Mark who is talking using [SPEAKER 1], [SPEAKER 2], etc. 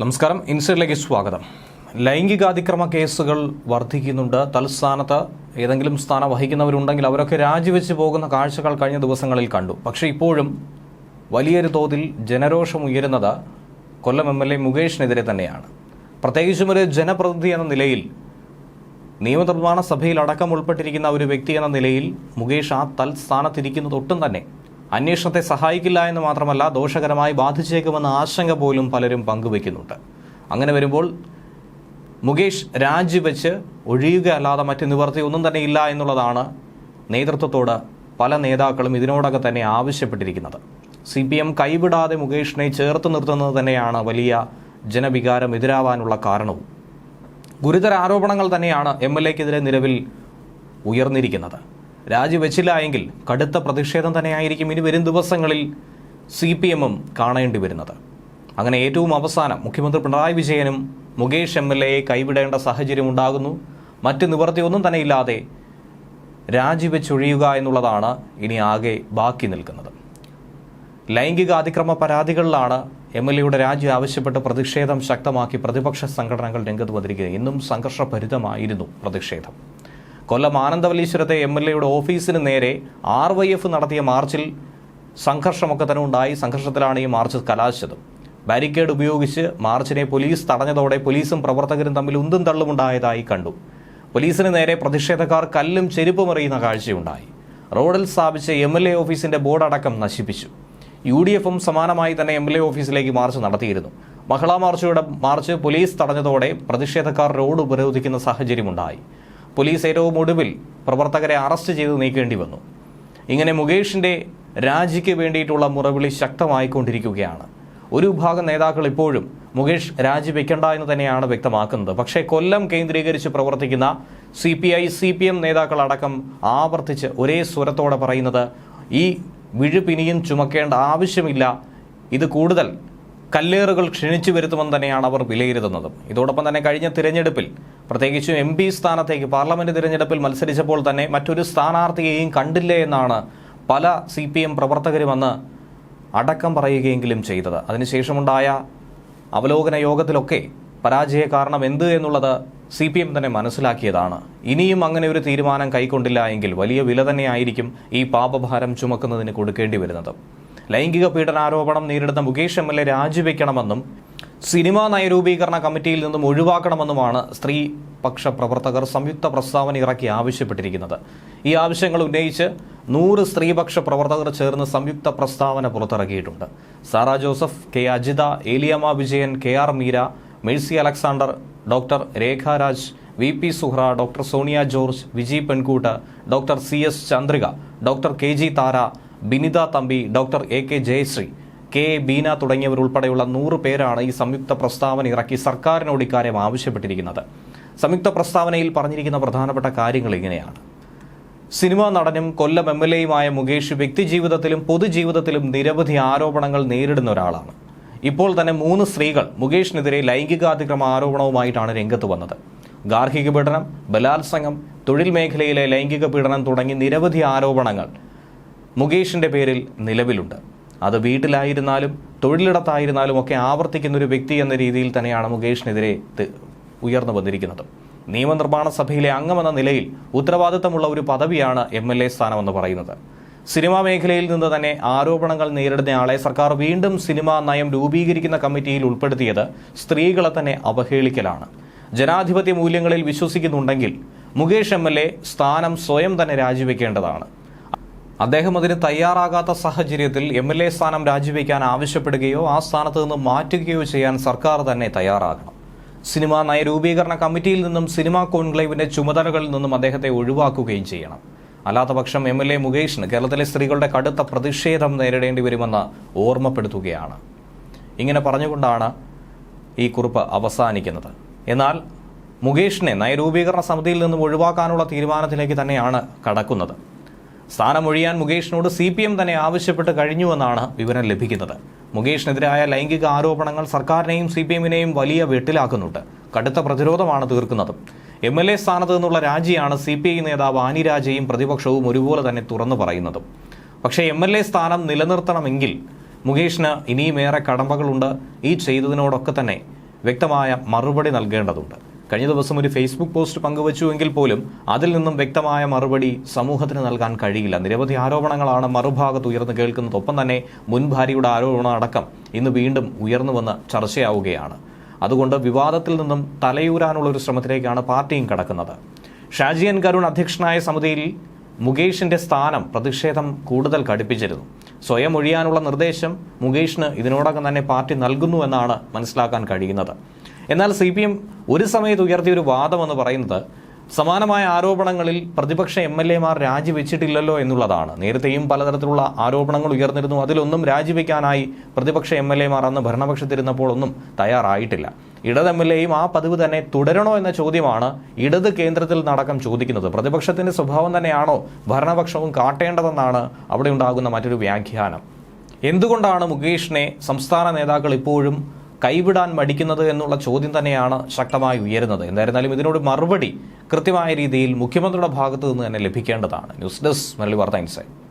[SPEAKER 1] നമസ്കാരം. ഇൻസൈഡിലേക്ക് സ്വാഗതം. ലൈംഗികാതിക്രമ കേസുകൾ വർദ്ധിക്കുന്നുണ്ട്. തൽസ്ഥാനത്ത് ഏതെങ്കിലും സ്ഥാനം വഹിക്കുന്നവരുണ്ടെങ്കിൽ അവരൊക്കെ രാജിവെച്ച് പോകുന്ന കാഴ്ചകൾ കഴിഞ്ഞ ദിവസങ്ങളിൽ കണ്ടു. പക്ഷേ ഇപ്പോഴും വലിയൊരു തോതിൽ ജനരോഷം ഉയരുന്നത് കൊല്ലം എം എൽ എ മുകേഷിനെതിരെ തന്നെയാണ്. പ്രത്യേകിച്ചും ഒരു ജനപ്രതിനിധി എന്ന നിലയിൽ നിയമനിർമ്മാണ സഭയിൽ അടക്കം ഉൾപ്പെട്ടിരിക്കുന്ന ഒരു വ്യക്തി എന്ന നിലയിൽ മുകേഷ് ആ തൽസ്ഥാനത്തിരിക്കുന്നത് ഒട്ടും തന്നെ അന്വേഷണത്തെ സഹായിക്കില്ല എന്ന് മാത്രമല്ല ദോഷകരമായി ബാധിച്ചേക്കുമെന്ന ആശങ്ക പോലും പലരും പങ്കുവെക്കുന്നുണ്ട് അങ്ങനെ വരുമ്പോൾ മുകേഷ് രാജിവെച്ച് ഒഴിയുകയല്ലാതെ മറ്റ് നിവർത്തി ഒന്നും തന്നെ ഇല്ല എന്നുള്ളതാണ് നേതൃത്വത്തോട് പല നേതാക്കളും ഇതിനോടൊക്കെ തന്നെ ആവശ്യപ്പെട്ടിരിക്കുന്നത്. സി പി എം കൈവിടാതെ മുകേഷിനെ ചേർത്ത് നിർത്തുന്നത് തന്നെയാണ് വലിയ ജനവികാരം എതിരാവാനുള്ള കാരണവും. ഗുരുതര ആരോപണങ്ങൾ തന്നെയാണ് എം എൽ എക്കെതിരെ നിലവിൽ ഉയർന്നിരിക്കുന്നത്. രാജിവെച്ചില്ല എങ്കിൽ കടുത്ത പ്രതിഷേധം തന്നെയായിരിക്കും ഇനി വരും ദിവസങ്ങളിൽ സി പി എമ്മും കാണേണ്ടി വരുന്നത്. അങ്ങനെ ഏറ്റവും അവസാനം മുഖ്യമന്ത്രി പിണറായി വിജയനും മുകേഷ് എം എൽ എയെ കൈവിടേണ്ട സാഹചര്യം ഉണ്ടാകുന്നു. മറ്റ് നിവർത്തിയൊന്നും തന്നെ ഇല്ലാതെ രാജിവെച്ചൊഴിയുക എന്നുള്ളതാണ് ഇനി ആകെ ബാക്കി നിൽക്കുന്നത്. ലൈംഗിക അതിക്രമ പരാതികളിലാണ് എം എൽ എയുടെ രാജി ആവശ്യപ്പെട്ട് പ്രതിഷേധം ശക്തമാക്കി പ്രതിപക്ഷ സംഘടനകൾ രംഗത്ത് വന്നിരിക്കുന്നത്. ഇന്നും സംഘർഷഭരിതമായിരുന്നു പ്രതിഷേധം. കൊല്ലം ആനന്ദവല്ലീശ്വരത്തെ എം എൽ എയുടെ ഓഫീസിന് നേരെ ആർ വൈ എഫ് നടത്തിയ മാർച്ചിൽ സംഘർഷമൊക്കെ തന്നെ ഉണ്ടായി. സംഘർഷത്തിലാണ് ഈ മാർച്ച് കലാശിച്ചത്. ബാരിക്കേഡ് ഉപയോഗിച്ച് മാർച്ചിനെ പോലീസ് തടഞ്ഞതോടെ പോലീസും പ്രവർത്തകരും തമ്മിൽ ഉന്തും തള്ളുമുണ്ടായതായി കണ്ടു. പോലീസിന് നേരെ പ്രതിഷേധക്കാർ കല്ലും ചെരുപ്പും എറിയുന്ന കാഴ്ചയുണ്ടായി. റോഡിൽ സ്ഥാപിച്ച എം എൽ എ ഓഫീസിന്റെ ബോർഡ് അടക്കം നശിപ്പിച്ചു. യു ഡി എഫും സമാനമായി തന്നെ എം എൽ എ ഓഫീസിലേക്ക് മാർച്ച് നടത്തിയിരുന്നു. മഹിളാ മാർച്ചയുടെ മാർച്ച് പോലീസ് തടഞ്ഞതോടെ പ്രതിഷേധക്കാർ റോഡ് ഉപരോധിക്കുന്ന സാഹചര്യമുണ്ടായി. പോലീസ് ഏറ്റവും ഒടുവിൽ പ്രവർത്തകരെ അറസ്റ്റ് ചെയ്ത് നീക്കേണ്ടി വന്നു. ഇങ്ങനെ മുകേഷിന്റെ രാജിക്ക് വേണ്ടിയിട്ടുള്ള മുറവിളി ശക്തമായിക്കൊണ്ടിരിക്കുകയാണ്. ഒരു വിഭാഗം നേതാക്കൾ ഇപ്പോഴും മുകേഷ് രാജിവെക്കണ്ട എന്ന് തന്നെയാണ് വ്യക്തമാക്കുന്നത്. പക്ഷേ കൊല്ലം കേന്ദ്രീകരിച്ച് പ്രവർത്തിക്കുന്ന C P I C P M നേതാക്കളടക്കം ആവർത്തിച്ച് ഒരേ സ്വരത്തോടെ പറയുന്നത് ഈ വിഴുപിനിയും ചുമക്കേണ്ട ആവശ്യമില്ല. ഇത് കൂടുതൽ കല്ലേറുകൾ ക്ഷണിച്ചു വരുത്തുമെന്ന് തന്നെയാണ് അവർ വിലയിരുത്തുന്നത്. ഇതോടൊപ്പം തന്നെ കഴിഞ്ഞ തിരഞ്ഞെടുപ്പിൽ പ്രത്യേകിച്ചും എം പി സ്ഥാനത്തേക്ക് പാർലമെന്റ് തിരഞ്ഞെടുപ്പിൽ മത്സരിച്ചപ്പോൾ തന്നെ മറ്റൊരു സ്ഥാനാർത്ഥിയെയും കണ്ടില്ല എന്നാണ് പല സി പി എം പ്രവർത്തകരും അന്ന് അടക്കം പറയുകയെങ്കിലും ചെയ്തത്. അതിനുശേഷമുണ്ടായ അവലോകന യോഗത്തിലൊക്കെ പരാജയ കാരണം എന്ത് എന്നുള്ളത് സി പി എം തന്നെ മനസ്സിലാക്കിയതാണ്. ഇനിയും അങ്ങനെ ഒരു തീരുമാനം കൈക്കൊണ്ടില്ല എങ്കിൽ വലിയ വില തന്നെയായിരിക്കും ഈ പാപഭാരം ചുമക്കുന്നതിന് കൊടുക്കേണ്ടി വരുന്നത്. ലൈംഗിക പീഡനാരോപണം നേരിടുന്ന മുകേഷ് എം എൽ എ രാജിവെക്കണമെന്നും സിനിമാ നയരൂപീകരണ കമ്മിറ്റിയിൽ നിന്നും ഒഴിവാക്കണമെന്നുമാണ് സ്ത്രീ പക്ഷ പ്രവർത്തകർ സംയുക്ത പ്രസ്താവന ഇറക്കി ആവശ്യപ്പെട്ടിരിക്കുന്നത്. ഈ ആവശ്യങ്ങൾ ഉന്നയിച്ച് നൂറ് സ്ത്രീപക്ഷ പ്രവർത്തകർ ചേർന്ന് സംയുക്ത പ്രസ്താവന പുറത്തിറക്കിയിട്ടുണ്ട്. Sara Joseph K Ajitha Eliyamma Vijayan K R Meera Mercy Alexander doctor Rekharaj V P Suhra doctor Sonia George Viji Penkoottu doctor C S Chandrika doctor K G Thara Binitha Thampi doctor A K Jayasree K. Beena തുടങ്ങിയവരുൾപ്പെടെയുള്ള നൂറ് പേരാണ് ഈ സംയുക്ത പ്രസ്താവന ഇറക്കി സർക്കാരിനോട് ഇക്കാര്യം ആവശ്യപ്പെട്ടിരിക്കുന്നത്. സംയുക്ത പ്രസ്താവനയിൽ പറഞ്ഞിരിക്കുന്ന പ്രധാനപ്പെട്ട കാര്യങ്ങൾ ഇങ്ങനെയാണ്. സിനിമാ നടനും കൊല്ലം എം എൽ എയുമായ മുകേഷ് വ്യക്തിജീവിതത്തിലും പൊതുജീവിതത്തിലും നിരവധി ആരോപണങ്ങൾ നേരിടുന്ന ഒരാളാണ്. ഇപ്പോൾ തന്നെ മൂന്ന് സ്ത്രീകൾ മുകേഷിനെതിരെ ലൈംഗികാതിക്രമ ആരോപണവുമായിട്ടാണ് രംഗത്ത് വന്നത്. ഗാർഹിക പീഡനം ബലാത്സംഗം തൊഴിൽ മേഖലയിലെ ലൈംഗിക പീഡനം തുടങ്ങി നിരവധി ആരോപണങ്ങൾ മുകേഷിന്റെ പേരിൽ നിലവിലുണ്ട്. അത് വീട്ടിലായിരുന്നാലും തൊഴിലിടത്തായിരുന്നാലും ഒക്കെ ആവർത്തിക്കുന്ന ഒരു വ്യക്തി എന്ന രീതിയിൽ തന്നെയാണ് മുകേഷിനെതിരെ ഉയർന്നു വന്നിരിക്കുന്നത്. നിയമനിർമ്മാണ സഭയിലെ അംഗമെന്ന നിലയിൽ ഉത്തരവാദിത്തമുള്ള ഒരു പദവിയാണ് എം എൽ എ സ്ഥാനമെന്ന് പറയുന്നത്. സിനിമാ മേഖലയിൽ നിന്ന് തന്നെ ആരോപണങ്ങൾ നേരിടുന്നയാളെ സർക്കാർ വീണ്ടും സിനിമാ നയം രൂപീകരിക്കുന്ന കമ്മിറ്റിയിൽ ഉൾപ്പെടുത്തിയത് സ്ത്രീകളെ തന്നെ അവഹേളിക്കലാണ്. ജനാധിപത്യ മൂല്യങ്ങളിൽ വിശ്വസിക്കുന്നുണ്ടെങ്കിൽ മുകേഷ് എ സ്ഥാനം സ്വയം തന്നെ രാജിവെക്കേണ്ടതാണ്. അദ്ദേഹം അതിന് തയ്യാറാകാത്ത സാഹചര്യത്തിൽ എം എൽ എ സ്ഥാനം രാജിവെക്കാൻ ആവശ്യപ്പെടുകയോ ആ സ്ഥാനത്ത് നിന്ന് മാറ്റുകയോ ചെയ്യാൻ സർക്കാർ തന്നെ തയ്യാറാകണം. സിനിമാ നയരൂപീകരണ കമ്മിറ്റിയിൽ നിന്നും സിനിമാ കോൺക്ലേവിന്റെ ചുമതലകളിൽ നിന്നും അദ്ദേഹത്തെ ഒഴിവാക്കുകയും ചെയ്യണം. അല്ലാത്തപക്ഷം എം എൽ എ മുകേഷിന് കേരളത്തിലെ സ്ത്രീകളുടെ കടുത്ത പ്രതിഷേധം നേരിടേണ്ടി വരുമെന്ന് ഓർമ്മപ്പെടുത്തുകയാണ്. ഇങ്ങനെ പറഞ്ഞുകൊണ്ടാണ് ഈ കുറിപ്പ് അവസാനിക്കുന്നത്. എന്നാൽ മുകേഷിനെ നയരൂപീകരണ സമിതിയിൽ നിന്നും ഒഴിവാക്കാനുള്ള തീരുമാനത്തിലേക്ക് തന്നെയാണ് കടക്കുന്നത്. സ്ഥാനമൊഴിയാൻ മുകേഷിനോട് സി പി എം തന്നെ ആവശ്യപ്പെട്ട് കഴിഞ്ഞുവെന്നാണ് വിവരം ലഭിക്കുന്നത്. മുകേഷിനെതിരായ ലൈംഗിക ആരോപണങ്ങൾ സർക്കാരിനെയും സി പി എമ്മിനെയും വലിയ വെട്ടിലാക്കുന്നുണ്ട്. കടുത്ത പ്രതിരോധമാണ് തീർക്കുന്നത്. എം എൽ എ സ്ഥാനത്ത് നിന്നുള്ള രാജിയാണ് സി പി ഐ നേതാവ് ആനിരാജയും പ്രതിപക്ഷവും ഒരുപോലെ തന്നെ തുറന്നു പറയുന്നതും. പക്ഷേ എം എൽ എ സ്ഥാനം നിലനിർത്തണമെങ്കിൽ മുകേഷിന് ഇനിയും ഏറെ കടമ്പകളുണ്ട്. ഈ ചെയ്തതിനോടൊക്കെ തന്നെ വ്യക്തമായ മറുപടി നൽകേണ്ടതുണ്ട്. കഴിഞ്ഞ ദിവസം ഒരു ഫേസ്ബുക്ക് പോസ്റ്റ് പങ്കുവച്ചുവെങ്കിൽ പോലും അതിൽ നിന്നും വ്യക്തമായ മറുപടി സമൂഹത്തിന് നൽകാൻ കഴിയില്ല. നിരവധി ആരോപണങ്ങളാണ് മറുഭാഗത്ത് ഉയർന്നു കേൾക്കുന്നത്. ഒപ്പം തന്നെ മുൻ ഭാര്യയുടെ ആരോപണം അടക്കം ഇന്ന് വീണ്ടും ഉയർന്നു വന്ന് ചർച്ചയാവുകയാണ്. അതുകൊണ്ട് വിവാദത്തിൽ നിന്നും തലയൂരാനുള്ള ഒരു ശ്രമത്തിലേക്കാണ് പാർട്ടിയും കടക്കുന്നത്. ഷാജിയൻ കരുൺ അധ്യക്ഷനായ സമിതിയിൽ മുകേഷിന്റെ സ്ഥാനം പ്രതിഷേധം കൂടുതൽ കടുപ്പിച്ചിരുന്നു സ്വയം ഒഴിയാനുള്ള നിർദ്ദേശം മുകേഷിന് ഇതിനോടകം തന്നെ പാർട്ടി നൽകുന്നു എന്നാണ് മനസ്സിലാക്കാൻ കഴിയുന്നത്. എന്നാൽ സി പി എം ഒരു സമയത്ത് ഉയർത്തിയ ഒരു വാദം എന്ന് പറയുന്നത് സമാനമായ ആരോപണങ്ങളിൽ പ്രതിപക്ഷ എം എൽ എമാർ രാജിവെച്ചിട്ടില്ലല്ലോ എന്നുള്ളതാണ്. നേരത്തെയും പലതരത്തിലുള്ള ആരോപണങ്ങൾ ഉയർന്നിരുന്നു. അതിലൊന്നും രാജിവെക്കാനായി പ്രതിപക്ഷ എം എൽ എമാർ അന്ന് ഭരണപക്ഷത്തിരുന്നപ്പോൾ ഒന്നും തയ്യാറായിട്ടില്ല. ഇടത് എം എൽ എയും ആ പതിവ് തന്നെ തുടരണോ എന്ന ചോദ്യമാണ് ഇടത് കേന്ദ്രത്തിൽ നടക്കം ചോദിക്കുന്നത്. പ്രതിപക്ഷത്തിന്റെ സ്വഭാവം തന്നെയാണോ ഭരണപക്ഷവും കാട്ടേണ്ടതെന്നാണ് അവിടെ ഉണ്ടാകുന്ന മറ്റൊരു വ്യാഖ്യാനം. എന്തുകൊണ്ടാണ് മുകേഷിനെ സംസ്ഥാന നേതാക്കൾ ഇപ്പോഴും കൈവിടാൻ മടിക്കുന്നത് എന്നുള്ള ചോദ്യം തന്നെയാണ് ശക്തമായി ഉയരുന്നത്. എന്തായിരുന്നാലും ഇതിനോട് മറുപടി കൃത്യമായ രീതിയിൽ മുഖ്യമന്ത്രിയുടെ ഭാഗത്തു നിന്ന് തന്നെ ലഭിക്കേണ്ടതാണ്. ന്യൂസ് ഡെസ്ക് മലയാളി വാർത്ത ഇൻസൈറ്റ്.